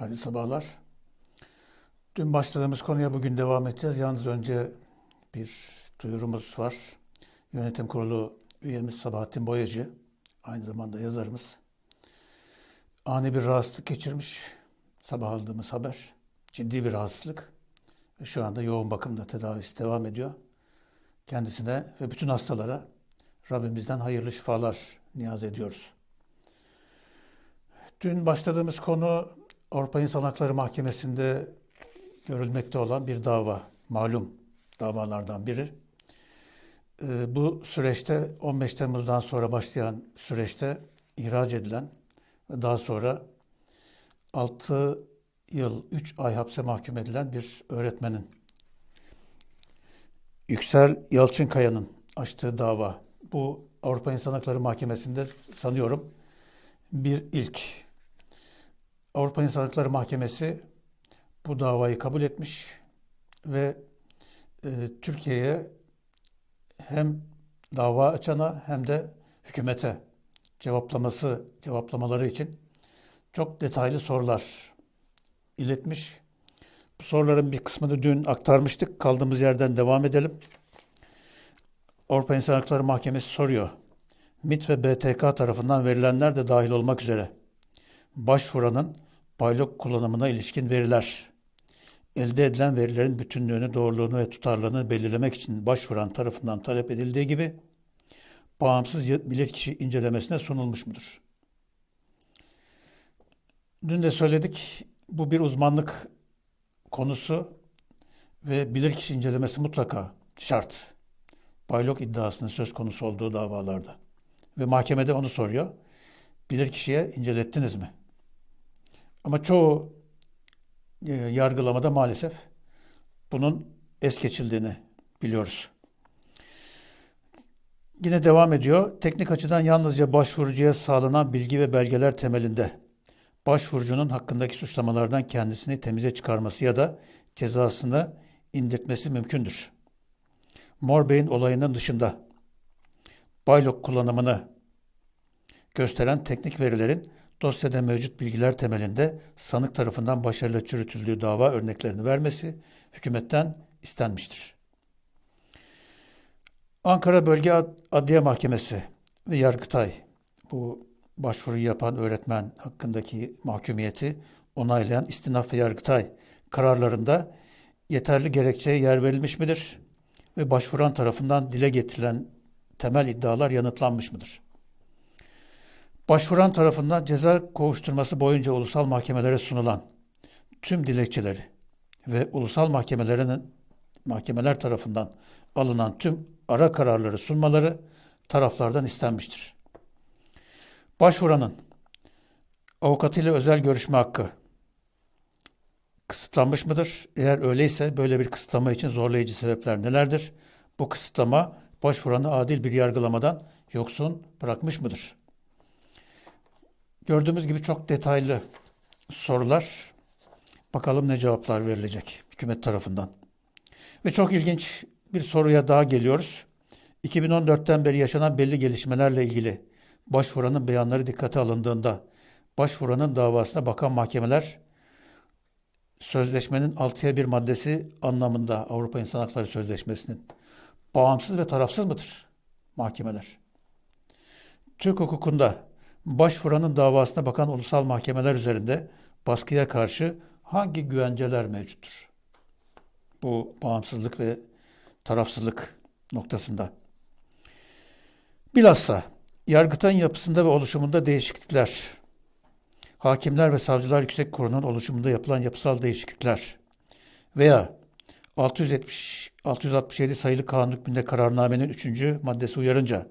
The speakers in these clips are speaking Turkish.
Hayırlı sabahlar. Dün başladığımız konuya bugün devam edeceğiz. Yalnız önce bir duyurumuz var. Yönetim Kurulu üyemiz Sabahattin Boyacı, aynı zamanda yazarımız, ani bir rahatsızlık geçirmiş. Sabah aldığımız haber. Ciddi bir rahatsızlık. Ve şu anda yoğun bakımda tedavisi devam ediyor. Kendisine ve bütün hastalara Rabbimizden hayırlı şifalar niyaz ediyoruz. Dün başladığımız konu Avrupa İnsan Hakları Mahkemesi'nde görülmekte olan bir dava. Malum davalardan biri. Ee, bu süreçte 15 Temmuz'dan sonra başlayan süreçte ihraç edilen ve daha sonra 6 yıl 3 ay hapse mahkum edilen bir öğretmenin Yüksel Yalçınkaya'nın açtığı dava. Bu Avrupa İnsan Hakları Mahkemesi'nde sanıyorum bir ilk. Avrupa İnsan Hakları Mahkemesi bu davayı kabul etmiş ve e, Türkiye'ye hem dava açana hem de hükümete cevaplaması cevaplamaları için çok detaylı sorular iletmiş. Bu soruların bir kısmını dün aktarmıştık. Kaldığımız yerden devam edelim. Avrupa İnsan Hakları Mahkemesi soruyor. MIT ve BTK tarafından verilenler de dahil olmak üzere başvuranın baylok kullanımına ilişkin veriler, elde edilen verilerin bütünlüğünü, doğruluğunu ve tutarlılığını belirlemek için başvuran tarafından talep edildiği gibi bağımsız bilirkişi incelemesine sunulmuş mudur? Dün de söyledik, bu bir uzmanlık konusu ve bilirkişi incelemesi mutlaka şart. Baylok iddiasının söz konusu olduğu davalarda. Ve mahkemede onu soruyor. Bilirkişiye incelettiniz mi? Ama çoğu e, yargılamada maalesef bunun es geçildiğini biliyoruz. Yine devam ediyor. Teknik açıdan yalnızca başvurucuya sağlanan bilgi ve belgeler temelinde başvurucunun hakkındaki suçlamalardan kendisini temize çıkarması ya da cezasını indirtmesi mümkündür. Morbey'in olayının dışında baylok kullanımını gösteren teknik verilerin dosyada mevcut bilgiler temelinde sanık tarafından başarıyla çürütüldüğü dava örneklerini vermesi hükümetten istenmiştir. Ankara Bölge Adliye Mahkemesi ve Yargıtay bu başvuruyu yapan öğretmen hakkındaki mahkumiyeti onaylayan istinaf ve Yargıtay kararlarında yeterli gerekçeye yer verilmiş midir ve başvuran tarafından dile getirilen temel iddialar yanıtlanmış mıdır? Başvuran tarafından ceza kovuşturması boyunca ulusal mahkemelere sunulan tüm dilekçeleri ve ulusal mahkemelerinin mahkemeler tarafından alınan tüm ara kararları sunmaları taraflardan istenmiştir. Başvuranın avukatıyla özel görüşme hakkı kısıtlanmış mıdır? Eğer öyleyse böyle bir kısıtlama için zorlayıcı sebepler nelerdir? Bu kısıtlama başvuranı adil bir yargılamadan yoksun bırakmış mıdır? Gördüğümüz gibi çok detaylı sorular. Bakalım ne cevaplar verilecek hükümet tarafından. Ve çok ilginç bir soruya daha geliyoruz. 2014'ten beri yaşanan belli gelişmelerle ilgili başvuranın beyanları dikkate alındığında başvuranın davasına bakan mahkemeler sözleşmenin 6'ya bir maddesi anlamında Avrupa İnsan Hakları Sözleşmesi'nin bağımsız ve tarafsız mıdır mahkemeler? Türk hukukunda başvuranın davasına bakan ulusal mahkemeler üzerinde baskıya karşı hangi güvenceler mevcuttur? Bu bağımsızlık ve tarafsızlık noktasında. Bilhassa Yargıtay'ın yapısında ve oluşumunda değişiklikler, Hakimler ve Savcılar Yüksek Kurulu'nun oluşumunda yapılan yapısal değişiklikler veya 670 667 sayılı kanun hükmünde kararnamenin 3. maddesi uyarınca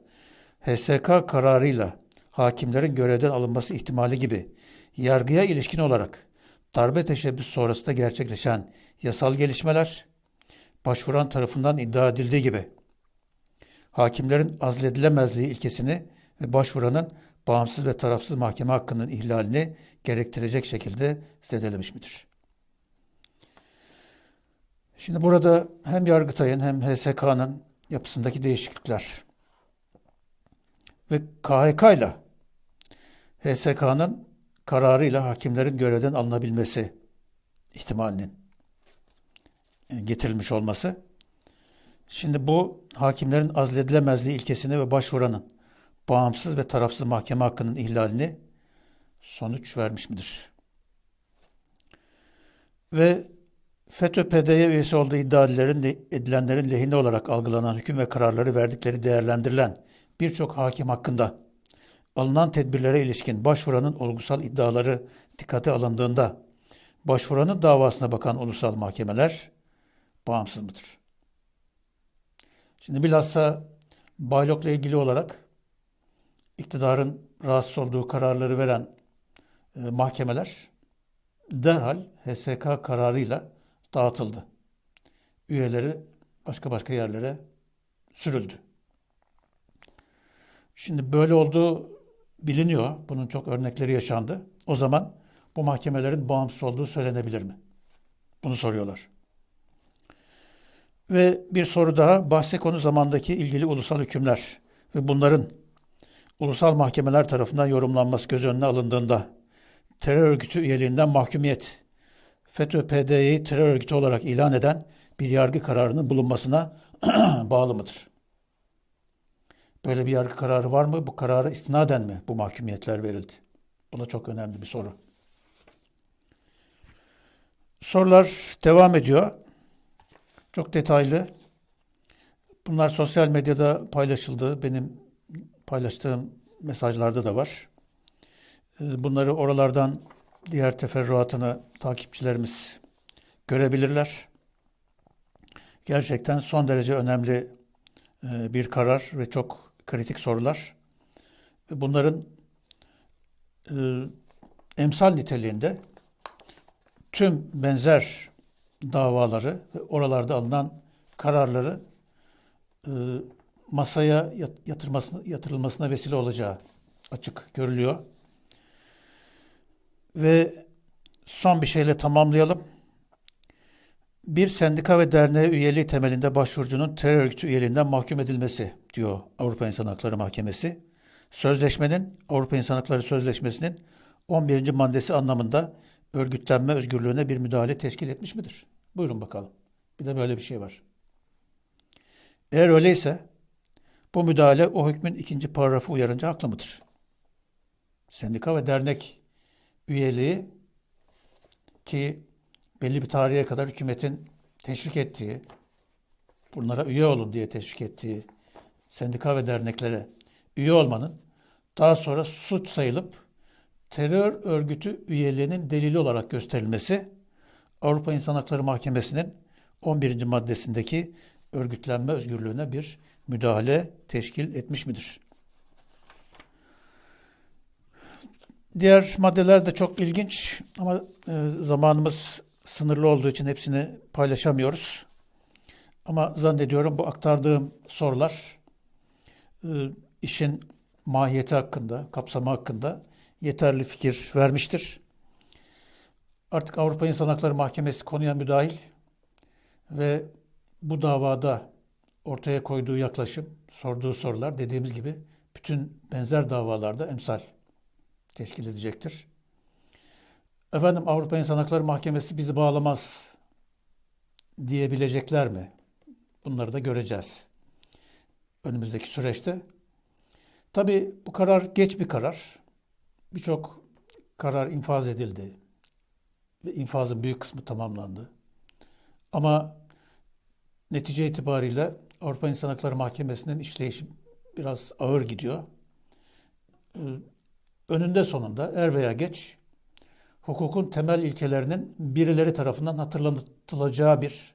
HSK kararıyla hakimlerin görevden alınması ihtimali gibi yargıya ilişkin olarak darbe teşebbüs sonrasında gerçekleşen yasal gelişmeler başvuran tarafından iddia edildiği gibi hakimlerin azledilemezliği ilkesini ve başvuranın bağımsız ve tarafsız mahkeme hakkının ihlalini gerektirecek şekilde zedelemiş midir? Şimdi burada hem Yargıtay'ın hem HSK'nın yapısındaki değişiklikler ve KHK ile HSK'nın kararıyla hakimlerin görevden alınabilmesi ihtimalinin e, getirilmiş olması. Şimdi bu hakimlerin azledilemezliği ilkesini ve başvuranın bağımsız ve tarafsız mahkeme hakkının ihlalini sonuç vermiş midir? Ve FETÖ-PDY üyesi olduğu iddia edilenlerin lehine olarak algılanan hüküm ve kararları verdikleri değerlendirilen birçok hakim hakkında alınan tedbirlere ilişkin başvuranın olgusal iddiaları dikkate alındığında başvuranın davasına bakan ulusal mahkemeler bağımsız mıdır? Şimdi bilhassa Baylok'la ilgili olarak iktidarın rahatsız olduğu kararları veren e, mahkemeler derhal HSK kararıyla dağıtıldı. Üyeleri başka başka yerlere sürüldü. Şimdi böyle olduğu biliniyor. Bunun çok örnekleri yaşandı. O zaman bu mahkemelerin bağımsız olduğu söylenebilir mi? Bunu soruyorlar. Ve bir soru daha bahse konu zamandaki ilgili ulusal hükümler ve bunların ulusal mahkemeler tarafından yorumlanması göz önüne alındığında terör örgütü üyeliğinden mahkumiyet, FETÖ-PDY'yi terör örgütü olarak ilan eden bir yargı kararının bulunmasına bağlı mıdır? Böyle bir yargı kararı var mı? Bu kararı istinaden mi bu mahkumiyetler verildi? Bu da çok önemli bir soru. Sorular devam ediyor. Çok detaylı. Bunlar sosyal medyada paylaşıldı. Benim paylaştığım mesajlarda da var. Ee, bunları oralardan diğer teferruatını takipçilerimiz görebilirler. Gerçekten son derece önemli e, bir karar ve çok kritik sorular. Bunların e, emsal niteliğinde tüm benzer davaları ve oralarda alınan kararları e, masaya yatırmasına, yatırılmasına vesile olacağı açık görülüyor. Ve son bir şeyle tamamlayalım. Bir sendika ve derneğe üyeliği temelinde başvurucunun terör örgütü üyeliğinden mahkum edilmesi diyor Avrupa İnsan Hakları Mahkemesi. Sözleşmenin, Avrupa İnsan Hakları Sözleşmesi'nin 11. maddesi anlamında örgütlenme özgürlüğüne bir müdahale teşkil etmiş midir? Buyurun bakalım. Bir de böyle bir şey var. Eğer öyleyse bu müdahale o hükmün ikinci paragrafı uyarınca haklı mıdır? Sendika ve dernek üyeliği ki belli bir tarihe kadar hükümetin teşvik ettiği, bunlara üye olun diye teşvik ettiği sendika ve derneklere üye olmanın daha sonra suç sayılıp terör örgütü üyeliğinin delili olarak gösterilmesi Avrupa İnsan Hakları Mahkemesi'nin 11. maddesindeki örgütlenme özgürlüğüne bir müdahale teşkil etmiş midir? Diğer maddeler de çok ilginç ama e, zamanımız sınırlı olduğu için hepsini paylaşamıyoruz. Ama zannediyorum bu aktardığım sorular e, işin mahiyeti hakkında, kapsamı hakkında yeterli fikir vermiştir. Artık Avrupa İnsan Hakları Mahkemesi konuya müdahil ve bu davada ortaya koyduğu yaklaşım, sorduğu sorular dediğimiz gibi bütün benzer davalarda emsal teşkil edecektir. Efendim Avrupa İnsan Hakları Mahkemesi bizi bağlamaz diyebilecekler mi? Bunları da göreceğiz önümüzdeki süreçte. Tabi bu karar geç bir karar. Birçok karar infaz edildi ve infazın büyük kısmı tamamlandı. Ama netice itibariyle Avrupa İnsan Hakları Mahkemesi'nin işleyişi biraz ağır gidiyor. Ee, önünde sonunda er veya geç hukukun temel ilkelerinin birileri tarafından hatırlatılacağı bir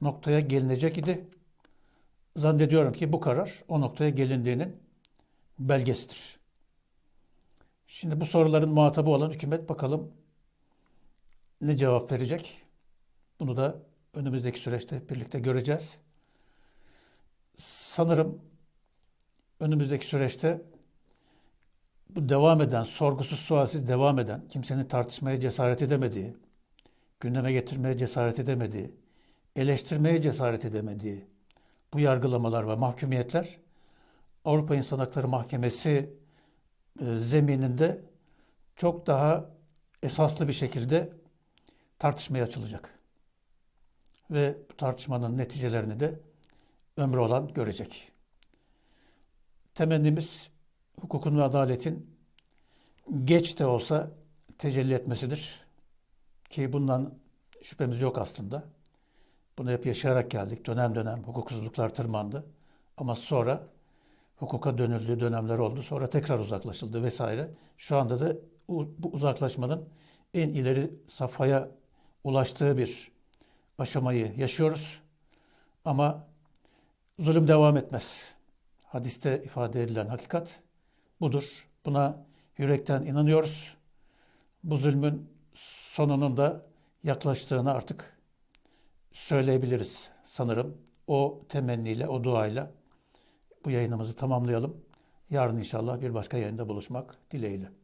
noktaya gelinecek idi. Zannediyorum ki bu karar o noktaya gelindiğinin belgesidir. Şimdi bu soruların muhatabı olan hükümet bakalım ne cevap verecek? Bunu da önümüzdeki süreçte birlikte göreceğiz. Sanırım önümüzdeki süreçte bu devam eden, sorgusuz sualsiz devam eden, kimsenin tartışmaya cesaret edemediği, gündeme getirmeye cesaret edemediği, eleştirmeye cesaret edemediği bu yargılamalar ve mahkumiyetler Avrupa İnsan Hakları Mahkemesi e, zemininde çok daha esaslı bir şekilde tartışmaya açılacak. Ve bu tartışmanın neticelerini de ömrü olan görecek. Temennimiz hukukun ve adaletin geç de olsa tecelli etmesidir. Ki bundan şüphemiz yok aslında. Bunu hep yaşayarak geldik. Dönem dönem hukuksuzluklar tırmandı. Ama sonra hukuka dönüldüğü dönemler oldu. Sonra tekrar uzaklaşıldı vesaire. Şu anda da bu uzaklaşmanın en ileri safhaya ulaştığı bir aşamayı yaşıyoruz. Ama zulüm devam etmez. Hadiste ifade edilen hakikat budur. Buna yürekten inanıyoruz. Bu zulmün sonunun da yaklaştığını artık söyleyebiliriz sanırım. O temenniyle, o duayla bu yayınımızı tamamlayalım. Yarın inşallah bir başka yayında buluşmak dileğiyle.